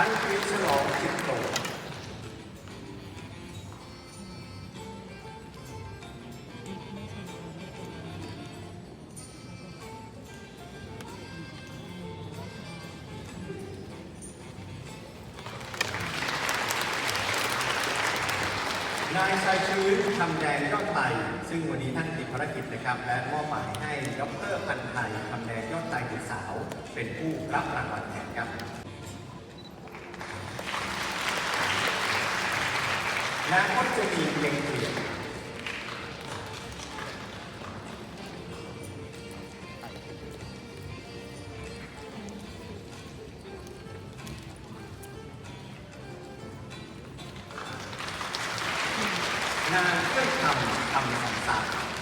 พันตรีฉลองจิตโตนายชายชื้นคำแดงยอดไตซึ่งวันนี้ท่านติดภารกิจนะครับ และมอบหมายให้ดรพันไทยคำแดงยอดไตบุตรสาว เป็นผู้รับรางวัลแทนครับ และก็จะมีเพียงเปลี่ยนนางเพื่อนคำทำสังสาร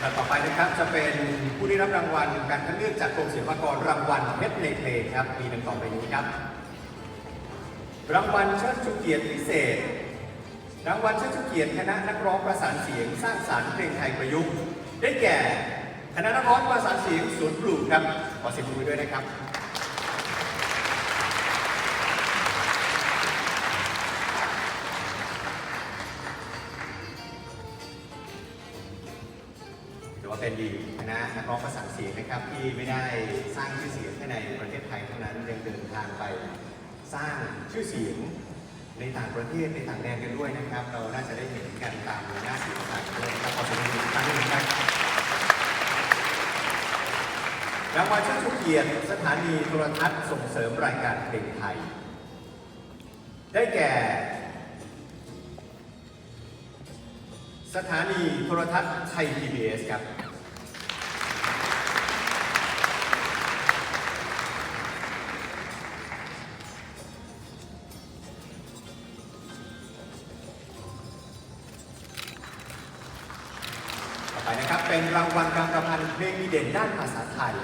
ต่อไปนะครับจะเป็นผู้ได้รับรางวัลการคัดเลือกจากกรมศิลปากรรางวัลเพชรในเพลงครับ มีดังต่อไปนี้ครับ รางวัลเชิดชูเกียรติพิเศษ รางวัลเชิดชูเกียรติคณะนักร้องประสานเสียงสร้างสรรค์เพลงไทยประยุกต์ ได้แก่ คณะนักร้องประสานเสียงสวนปลูกครับ ขอเสียงปรบมือด้วยนะครับ ถือว่าเป็นดีคณะนักร้องประสานเสียงนะครับ ที่ไม่ได้สร้างชื่อเสียงแค่ในประเทศไทยเท่านั้นยังเดินทางไป สร้างชื่อเสียงในต่างประเทศในต่างแดนกันด้วยนะครับ เราน่าจะได้เห็นกันตามหน้าสื่อต่างๆด้วยนะครับขอเสียงปรบมืออีกครั้หนึงครับรางวัลเชิดชูเกียรติสถานีโทรทัศน์ส่งเสริมรายการเพลงไทย ได้แก่ สถานีโทรทัศน์ไทย PBS ครับ ไปนะครับ เป็นรางวัลการประพันธ์เพลงดีเด่นด้านภาษาไทย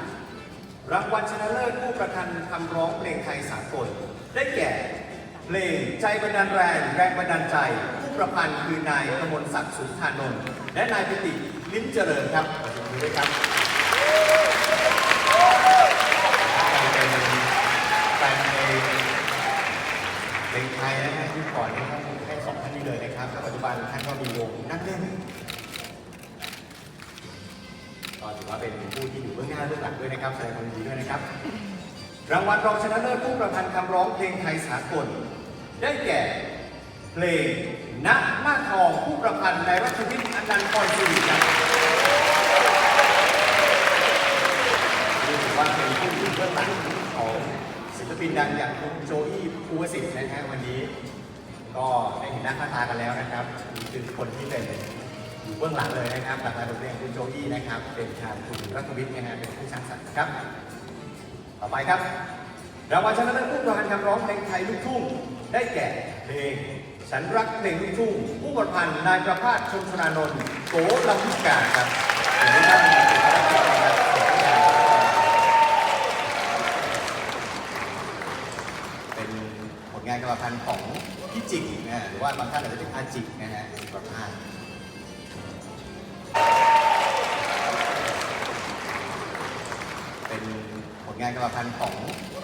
รางวัลชนะเลิศผู้ประพันธ์คำร้องเพลงไทยสากล ได้แก่ เพลงใจบันดาลแรงแรงบันดาลใจ ผู้ประพันธ์คือนายกมลศักดิ์สุนทานนท์และนายปิติลิ้มเจริญครับขอบมือด้วยครับเป็นแฟนเพลงเพลงไทยนะฮะที่ก่อนนะครับแค่สองท่านนี้เลยนะครับแล้วปัจจุบันท่านก็มีวงนักเล่น ถือว่าเป็นผู้ที่อยู่เบื้องหน้าเบื้องหลังด้วยนะครับแสดงความยินดีด้วยนะครับ รางวัลรองชนะเลิศผู้ประพันธ์คำร้องเพลงไทยสากล ได้แก่เพลงณหน้าทองผู้ประพันธ์ในรัชวิทย์อนันพรสิริครับนี่ถือว่าเป็นผู้อยู่เบื้องหลังของศิลปินดังอย่างคุณโจอี้ภูวสิทธิ์นะฮะวันนี้ ก็ได้เห็นหน้าค่าตากันแล้วนะครับนี่คือคนที่เป็น อยู่เบื้องหลังเลยนะครับหลังการบทเพลงคุณโจอี้นะครับ เป็นทางคุณรัตวิทย์นะฮะเป็นผู้สร้างสรรค์ครับ ต่อไปครับรางวัลชนะเลิศผู้ประพันธ์คำร้องเพลงไทยลูกทุ่ง ได้แก่เพลงฉันรักเพลงลูกทุ่ง ผู้ประพันธ์นายประภาสชมชนานนท์โกลำพิการครับงให้กับเป็นผลงานกรรมพันธ์ของพี่จิกนะฮะหรือว่าบางท่านอาจจะเรียกอาจิกนะฮะ กรรมพันธ์ของ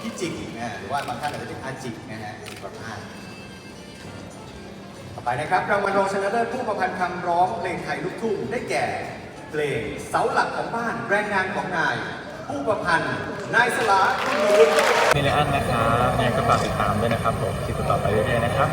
พี่จิกนะหรือว่าบางท่านอาจจะเรียกอาจิกนะฮะจิกประภาสต่อไปนะครับรางวัลรองชนะเลิศผู้ประพันธ์คำร้องเพลงไทยลูกทุ่งได้แก่เพลงเสาหลักของบ้านแรงงานของนาย ผู้ประพันธ์นายสลาคุณวุฒินี่เลยอันนะครับยังไงก็ฝากติดตามด้วยนะครับผมคลิปต่อไปเรื่อยๆนะครับ